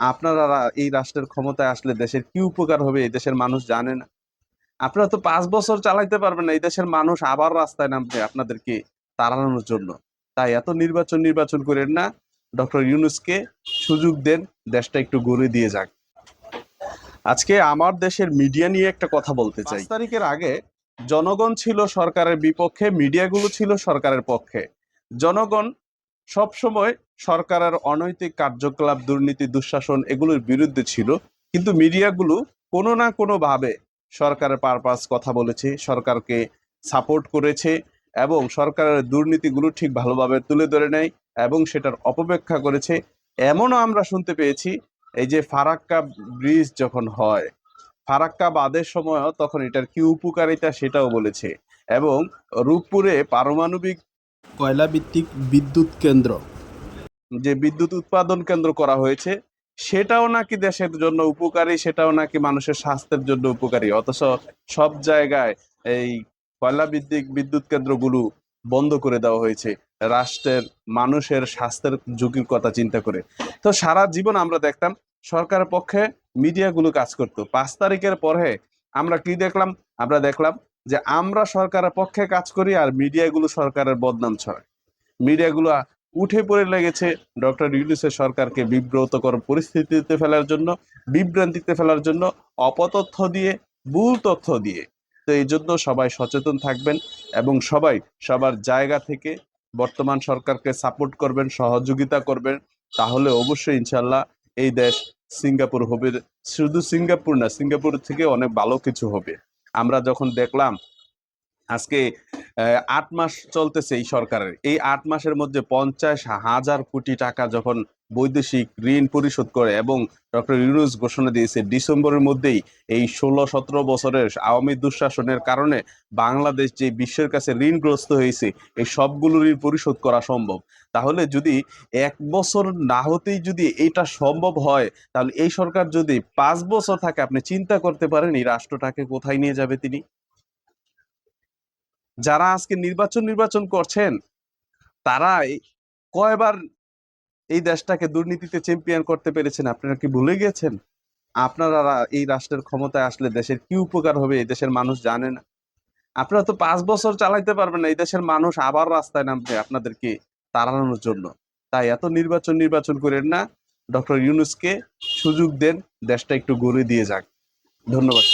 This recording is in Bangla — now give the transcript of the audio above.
আপনারা এই রাষ্ট্রের ক্ষমতায় আসলে দেশের কি উপকার হবে এই দেশের মানুষ জানে না। আপনারা তো পাঁচ বছর চালাইতে পারবেন না এই দেশের মানুষ আবার রাস্তায় নামবে আপনাদেরকে তাড়ানোর জন্য। তাই এত নির্বাচন নির্বাচন করেন না। ডক্টর ইউনুসকে সুযোগ দেন দেশটা একটু গড়ে দিয়ে যাক। আজকে আমার দেশের মিডিয়া নিয়ে একটা কথা বলতে চাই। তারিখের আগে জনগণ ছিল সরকারের বিপক্ষে মিডিয়াগুলো ছিল সরকারের পক্ষে। জনগণ সব সময় সরকারের অনৈতিক কার্যকলাপ, দুর্নীতি, দুঃশাসন এগুলোর বিরুদ্ধে ছিল। কিন্তু মিডিয়াগুলো কোনো না কোনোভাবে সরকারের পারপাস কথা বলেছে, সরকারকে সাপোর্ট করেছে এবং সরকারের দুর্নীতিগুলো ঠিক ভালোভাবে তুলে ধরে নেয় এবং সেটার অপব্যাখ্যা করেছে। এমনও আমরা শুনতে পেয়েছি, এই যে ফারাক্কা ব্রিজ যখন হয়, ফারাক্কা বাদের সময়ও তখন এটার কি উপকারিতা সেটাও বলেছে এবং রূপপুরে পারমাণবিক কয়লা ভিত্তিক বিদ্যুৎ কেন্দ্র? যে বিদ্যুৎ উৎপাদন কেন্দ্র করা হয়েছে, সেটাও নাকি দেশের জন্য উপকারী, সেটাও নাকি মানুষের স্বাস্থ্যের জন্য উপকারী। অথচ সব জায়গায় এই কয়লা ভিত্তিক বিদ্যুৎ কেন্দ্রগুলো বন্ধ করে দেওয়া হয়েছে, রাষ্ট্রের মানুষের স্বাস্থ্যের ঝুঁকির কথা চিন্তা করে। তো সারা জীবন আমরা দেখতাম, সরকারের পক্ষে মিডিয়াগুলো কাজ করতো। পাঁচ তারিখের পরে আমরা কি দেখলাম? আমরা দেখলাম যে আমরা সরকারের পক্ষে কাজ করি আর মিডিয়াগুলো সরকারের বদনাম ছড়ায়। মিডিয়াগুলো উঠে পড়ে লেগেছে ডক্টর ইউনুসের সরকারকে বিব্রতকর পরিস্থিতিতে ফেলার জন্য, বিভ্রান্তিতে ফেলার জন্য, অপতথ্য দিয়ে, ভুল তথ্য দিয়ে। তো এই জন্য সবাই সচেতন থাকবেন এবং সবাই সবার জায়গা থেকে বর্তমান সরকারকে সাপোর্ট করবেন, সহযোগিতা করবেন। তাহলে অবশ্যই ইনশাল্লাহ এই দেশ সিঙ্গাপুর হবে। শুধু সিঙ্গাপুর না, সিঙ্গাপুর থেকে অনেক ভালো কিছু হবে। আমরা যখন দেখলাম আজকে আট মাস চলতেছে এই সরকারের। এই আট মাসের মধ্যে পঞ্চাশ হাজার কোটি টাকা যখন বৈদেশিক ঋণ পরিশোধ করে এবং ডক্টর ইউনুস ঘোষণা দিয়েছে, ডিসেম্বরের মধ্যেই এই ষোলো সতেরো বছরের আওয়ামী দুঃশাসনের কারণে বাংলাদেশ যে বিশ্বের কাছে ঋণগ্রস্ত হয়েছে, এই সবগুলো ঋণ পরিশোধ করা সম্ভব। তাহলে যদি এক বছর না হতেই যদি এটা সম্ভব হয়, তাহলে এই সরকার যদি পাঁচ বছর থাকে, আপনি চিন্তা করতে পারেন এই রাষ্ট্রটাকে কোথায় নিয়ে যাবে তিনি? যারা আজকে নির্বাচন নির্বাচন করছেন তারা কয়বার এই দেশটাকে দুর্নীতিতে চ্যাম্পিয়ন করতে পেরেছেন আপনারা কি ভুলে গেছেন? আপনারা এই রাষ্ট্রের ক্ষমতায় আসলে দেশের কি উপকার হবে এই দেশের মানুষ জানে না। আপনারা তো পাঁচ বছর চালাইতে পারবেন না, এই দেশের মানুষ আবার রাস্তায় নামবে আপনাদেরকে তাড়ানোর জন্য। তাই এত নির্বাচন নির্বাচন করেন না, ডক্টর ইউনুসকে সুযোগ দেন, দেশটা একটু গড়ে দিয়ে যাক। ধন্যবাদ।